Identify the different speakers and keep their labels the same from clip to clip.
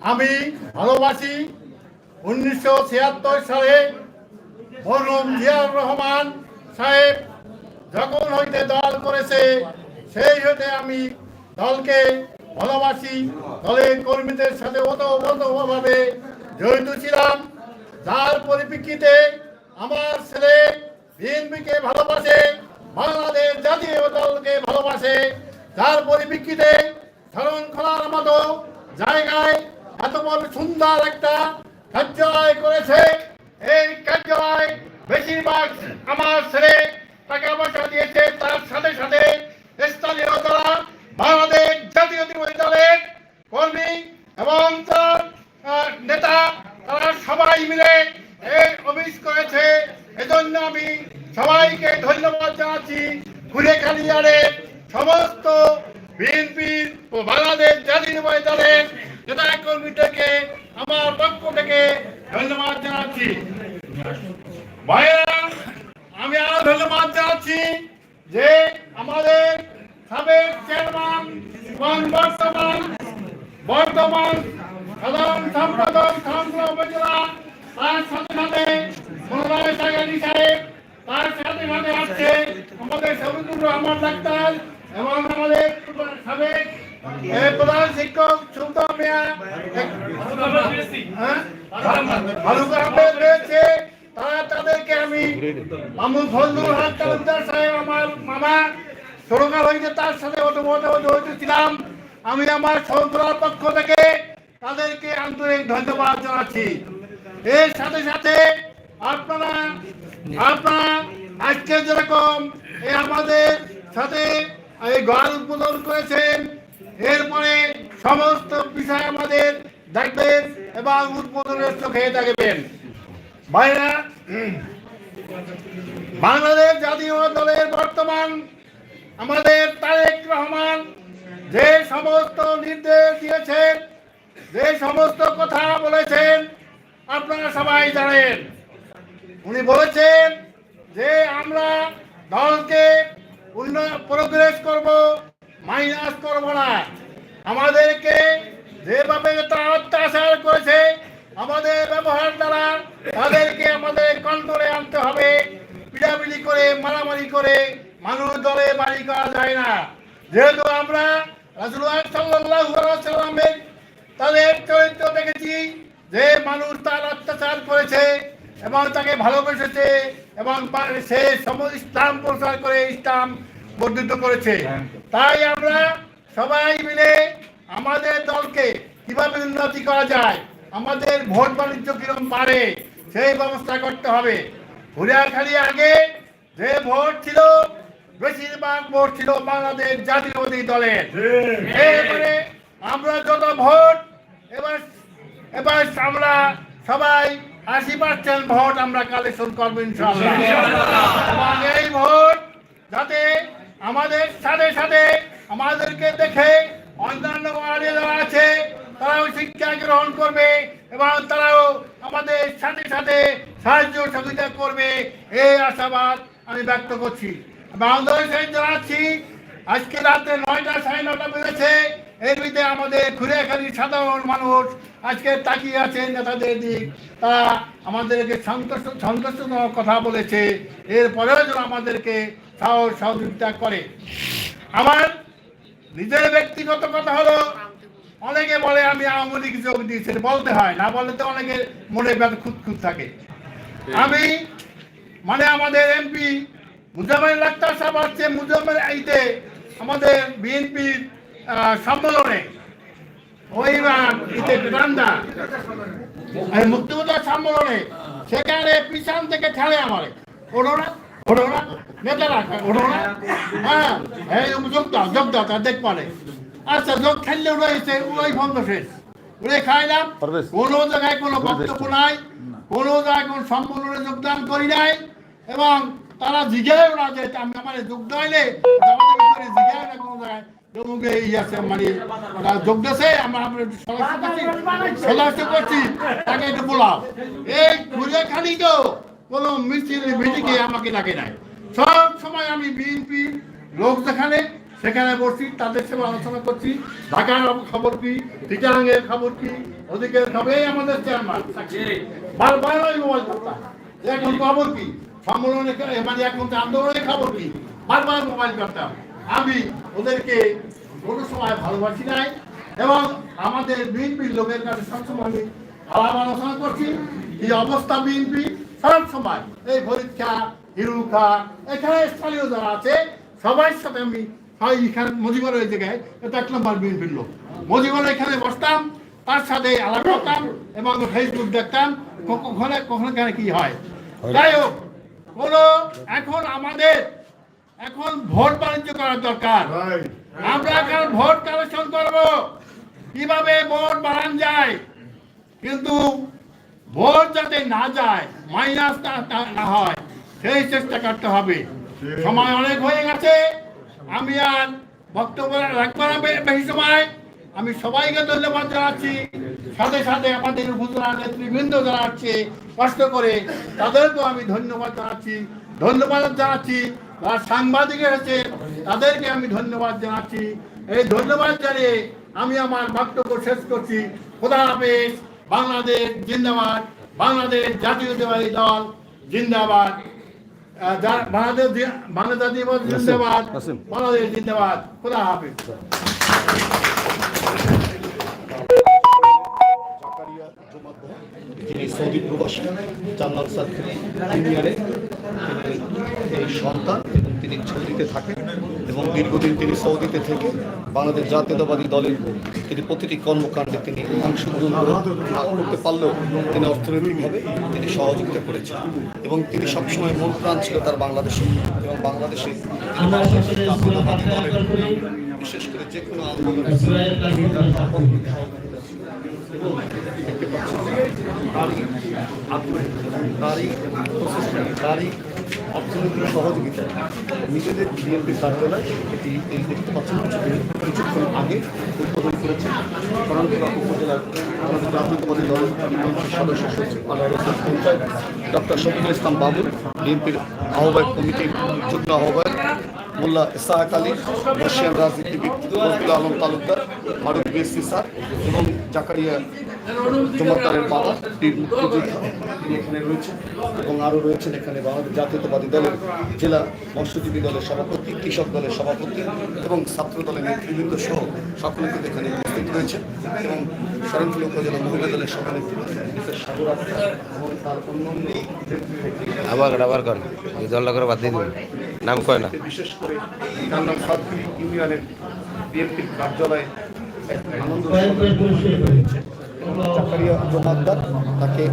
Speaker 1: আমি ভালোবাসি উনিশশো ছিয়াত্তর সালে মরহুম জিয়াউর রহমান সাহেব যখন হইতে দল করেছে, সেই হইতে আমি দলকে ভালোবাসি, দলের কর্মীদের সাথে ওতভাবে জড়িত ছিলাম। যার পরিপ্রেক্ষিতে আমার ছেলে বিএনপিকে ভালোবাসে, বাংলাদেশ জাতীয় দলকে ভালোবাসে। যার পরিপ্রেক্ষিতে ধরন খোলার মতো জায়গায় এত বড় সুন্দর একটা কার্যালয় করেছে। এই কার্যালয় বেশিরভাগ আমার ছেলে টাকা পয়সা দিয়েছে। তার সাথে সাথে স্থানীয় যারা বাংলাদেশ জাতীয়তাবাদী দলের কর্মী এবং তার নেতা, তারা সবাই মিলে এই অফিস করেছে। এজন্য আমি সবাইকে ধন্যবাদ জানাচ্ছি কালিয়ারের সমস্ত বিএনপির ও বাংলাদেশ জাতীয়তাবাদী দলের নেতা কর্মীদেরকে আমার ধন্যবাদ জানাচ্ছি। যে আমাদের বর্তমান সাধারণ সম্পাদক খামগুলো উপজেলা, তার তার সাথে সাথে আসছে আমাদের ডাক্তার এবং আমাদের সাবেক এ, প্রধান শিক্ষক সুলতান মিয়া হ্যাঁ? ফারুক তারা তাদেরকে আমি মামুন ফজলুল হক সাহেব আমার মামা সরকার হয়েছে তার সাথে অটোমত ছিলাম। আমি আমার সহকরার পক্ষ থেকে তাদেরকে আন্তরিক ধন্যবাদ জানাচ্ছি। এর সাথে সাথে আপনারা আপনারা আজকে যেরকম আমাদের সাথে এই ঘর উদ্বোধন করেছেন এরপরে সমস্ত বিষয় আমাদের দেখবেন এবং উদ্বোধনের চোখে দেখবেন। ভাইরা, বাংলাদেশ জাতীয় দলের বর্তমান আমাদের তারেক রহমান যে সমস্ত নির্দেশ দিয়েছেন, যে সমস্ত কথা বলেছেন, আপনারা সবাই জানেন। উনি বলেছেন যে আমরা দলকে উন্নয়ন প্রোগ্রেস করব মাইনাস করব না। আমাদেরকে যেভাবে তারা অত্যাচার করেছে, আমাদের ব্যবহার দ্বারা তাদেরকে আমাদের কন্ট্রোলে আনতে হবে। পিড়াপিড়ি করে, মারামারি করে মানুষ দলে বাড়ি করা যায় না। যেহেতু আমরা সাল্লামের তাদের চরিত্র দেখেছি, যে মানুষ তার অত্যাচার করেছে এবং তাকে ভালোবেসেছে এবং সে সম, ইসলাম প্রচার করে ইসলাম বর্ধিত করেছে। তাই আমরা সবাই মিলে আমাদের দলকে কীভাবে উন্নতি করা যায়, আমাদের ভোট বাণিজ্য কীরকম পারে, সেই ব্যবস্থা করতে হবে। হুলিয়াখালী আগে যে ভোট ছিল, বেশিরভাগ ভোট ছিল বাংলাদেশ জাতীয়বাদী দলের। আমরা যত ভোট, এবার এবার আমরা সবাই আশি পার্সেন্ট ভোট আমরা কালেকশন করব যাতে আমাদের সাথে সাথে আমাদেরকে দেখে অন্যান্য যারা আছে, তারাও শিক্ষা গ্রহণ করবে এবং তারাও আমাদের সাথে সাথে সাহায্য সহযোগিতা করবে। এই আশাবাদ আমি ব্যক্ত করছি। বাংলাদেশে জানাচ্ছি, আজকে রাতে নয়টা সাড়ে নটা বেজেছে। এর ভিতরে আমাদের ঘুরেখালি সাধারণ মানুষ আজকে তাকিয়ে আছে নেতাদের দিক। তারা আমাদেরকে সন্তুষ্ট সন্তুষ্টজনক কথা বলেছে। এরপরেও যেন আমাদেরকে সাহস সহযোগিতা করে। আমার নিজের ব্যক্তিগত কথা হলো অনেকে বলে আমি আওয়ামী লীগ যোগ দিয়েছি বলতে হয় না বললে তো অনেকের মনে ব্যথা খুঁত খুঁত থাকে আমি মানে আমাদের এমপি মুজামিল আক্তার সাহেব আসছে মুজামিল আইতে আমাদের বিএনপির সম্মেলনে। ওই ইতে রান্দা মুক্তিযোদ্ধা সম্মেলনে সেখানে পিছন থেকে ঠেলে আমার। না ওঠো না নেতারা ওঠো না। হ্যাঁ এই যোগ দাও যোগ দাও তা দেখ পারে। আচ্ছা যোগ খেললে রয়েছে ওই বন্ধ শেষ। উড়ে খাইলাম কোনো জায়গায় কোনো বক্তব্য নাই কোনো জায়গায় কোনো সম্মেলনে যোগদান করি নাই এবং তারা জিজ্ঞাসা না যে আমি আমার যোগ আমাদের উপরে জিজ্ঞাসা না কোনো জায়গায়। জমুকে এই আছে মানে যোগ দিয়েছে আমরা আমরা একটু সদস্য করছি সদস্য করছি তাকে একটু বলাও। এই ঘুরে খালি তো। কোনো মিছিল, মিটিংয়ে আমাকে ডাকে নাই। সব সময় আমি বিএনপি লোক যেখানে, সেখানে বসছি, তাদের সাথে আলোচনা করছি। ঢাকার খবর কি টিটাঙ্গের খবর কি, ওদিকের খবর, এই আমাদের চেয়ারম্যান বারবার ওই মোবাইল করতাম এখন খবর কি, সম্মেলনে মানে এখন আন্দোলনের খবর কি বারবার মোবাইল করতাম আমি ওদেরকে কোনো সময় ভালোবাসি নাই এবং আমাদের বিএনপির লোকের কাছে সবসময় আমি আলাপ আলোচনা করছি, কি অবস্থা বিএনপি সব সময় এই ফরিদ খা হিরু খা এখানে স্থানীয় যারা আছে সবার সাথে আমি হয় এখানে মজিবর ওই জায়গায় এটা এক নম্বর বিএনপির লোক। মজিবর এখানে বসতাম তার সাথে আলাপ করতাম এবং ফেসবুক দেখতাম কখনো কখনো কেন কি হয়। যাই হোক কোনো এখন আমাদের এখন ভোট বাণিজ্য করার দরকার। আমরা এখন ভোট কালেকশন করব। কীভাবে ভোট বাড়ান যায়? কিন্তু ভোট যাতে না যায় মাইনাস না হয়, সেই চেষ্টা করতে হবে। সময় অনেক হয়ে গেছে, আমি আর বক্তব্য রাখব না বেশি সময়। আমি সবাইকে ধন্যবাদ জানাচ্ছি। সাথে সাথে আমাদের উপজেলা নেতৃবৃন্দ যারা আছে, কষ্ট করে তাদেরকেও আমি ধন্যবাদ জানাচ্ছি। ধন্যবাদ জানাচ্ছি যারা সাংবাদিক এসেছে, তাদেরকে আমি ধন্যবাদ জানাচ্ছি। এই ধন্যবাদ জানিয়ে আমি আমার বক্তব্য শেষ করছি। খোদা হাফেজ। বাংলাদেশ জিন্দাবাদ বাংলাদেশ জাতীয়তাবাদী দল জিন্দাবাদ। বাংলাদেশ বাংলাদেশ দিবস জিন্দাবাদ বাংলাদেশ জিন্দাবাদ। খোদা হাফেজ।
Speaker 2: যিনি সৌদি প্রবাসী জান্নাত ইউনিয়নে এই সন্তান এবং তিনি সৌদিতে থাকেন। এবং দীর্ঘদিন তিনি সৌদিতে থেকে বাংলাদেশ জাতীয়তাবাদী দলের তিনি প্রতিটি কর্মকাণ্ডে তিনি অংশগ্রহণ না করতে পারলেও তিনি অর্থনৈতিকভাবে তিনি সহযোগিতা করেছেন এবং তিনি সবসময় মূল প্রাণ ছিল তার বাংলাদেশে এবং বাংলাদেশে বিশেষ করে যে কোনো আন্দোলনে সহযোগিতা নিজেদের বিএনপি কার্যালয় এটি আগে উদ্বোধন ডক্টর ইসলাম বাবুল বিএনপির আহ্বায়ক কমিটির যুগ্ম আহ্বায়ক মোল্লা ইসাহাক আলী রাজনীতিবিদ আলম তালুকদার ফারুক বেসি স্যার এবং জাকারিয়া জমাদারের বাবা বীর মুক্তিযোদ্ধা তিনি এখানে রয়েছেন এবং আরও রয়েছেন এখানে বাংলাদেশ জাতীয়তাবাদী দলের জেলা মৎস্যজীবী দলের সভাপতি কৃষক দলের সভাপতি এবং ছাত্র দলের নেতৃবৃন্দ সহ সকলে কিন্তু এখানে উপস্থিত রয়েছেন এবং শরণখোলা উপজেলা মহিলা দলের সভানেত্রী সাগর এবং তার অন্যান্য নেতৃত্বে
Speaker 3: আবার আবার কর। এই করে বাদ দিয়ে দিন নাম কয় না?
Speaker 2: বিশেষ করে ইউনিয়নের বিএনপির কার্যালয়ে তাকে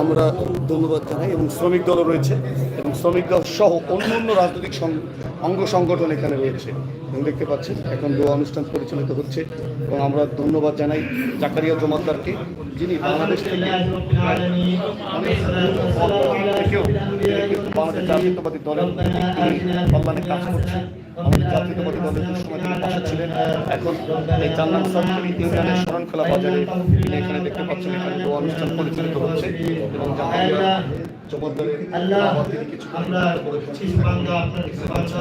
Speaker 2: আমরা ধন্যবাদ জানাই এবং শ্রমিক দলও রয়েছে এবং শ্রমিক দল সহ অন্য অন্য রাজনৈতিক অঙ্গ সংগঠন এখানে রয়েছে এবং দেখতে পাচ্ছেন এখন দোয়া অনুষ্ঠান পরিচালিত হচ্ছে এবং আমরা ধন্যবাদ জানাই জাকারিয়া জমাদ্দারকে যিনি বাংলাদেশ থেকে বাংলাদেশ জাতীয়তাবাদী দলের কাজ করছেন আমাদের জাতীয়তাবাদী দলের সময় তিনি পাশে ছিলেন এখন এই জান্নাত সরকারি ইউনিয়নের শরণখোলা বাজারে তিনি এখানে দেখতে পাচ্ছেন এখানে দোয়া অনুষ্ঠান পরিচালিত হচ্ছে এবং জাকারিয়া জমাদ্দারের
Speaker 4: আল্লাহ
Speaker 2: তিনি কিছু
Speaker 4: আমরা শিশু বাংলা আপনার কিছু বাংলা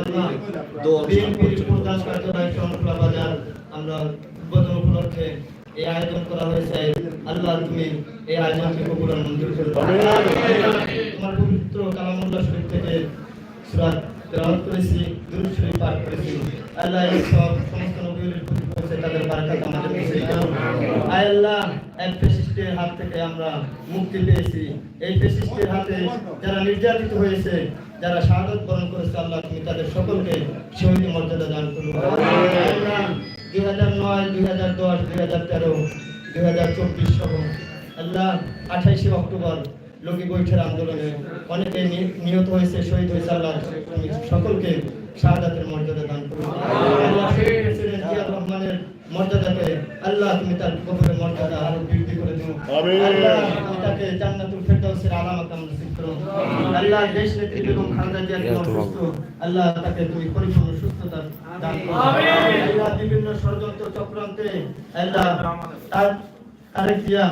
Speaker 2: দোয়া অনুষ্ঠান পরিচালিত
Speaker 4: প্রধান
Speaker 2: হচ্ছে
Speaker 4: কার্যালয় শরণখোলা বাজার আমরা উদ্বোধন উপলক্ষে এই আয়োজন করা হয়েছে। আল্লাহ তুমি এই আয়োজনকে কবুল মঞ্জুর করে। তোমার পবিত্র কালামুল্লাহ শরীফ থেকে তেলাওয়াত করেছি দুরূদ শরীফ পাঠ করেছি। আল্লাহ সব সমস্ত তাদের বারাকাত আমাদের আল্লাহ, এক ফেসিস্টের হাত থেকে আমরা মুক্তি পেয়েছি। এই ফেসিস্টের হাতে যারা নির্যাতিত হয়েছে, যারা শাহাদত বরণ করেছে, আল্লাহ তুমি তাদের সকলকে শহীদ মর্যাদা দান করুন। দুই হাজার নয় দুই হাজার দশ দুই হাজার তেরো দুই হাজার চব্বিশ সহ আল্লাহ আঠাইশে অক্টোবর লোকে বৈঠের আন্দোলনে অনেকে নিহত হয়েছে শহীদ হয়েছে আল্লাহ সকলকে শাহাদাতের মর্যাদা দান করুন আল্লাহ প্রেসিডেন্ট রহমানের মর্যাদাকে আল্লাহ তুমি তার কবরের মর্যাদা আরও বৃদ্ধি করে দিও। আল্লাহ তুমি তাকে জান্নাতুল ফেরদাউসের আলামত আমরা করো আল্লাহ দেশ নেত্রী বেগম খালেদা অসুস্থ আল্লাহ তাকে তুমি পরিপূর্ণ সুস্থতা দান করো। আল্লাহ বিভিন্ন ষড়যন্ত্র চক্রান্তে আল্লাহ তার তারেক জিয়া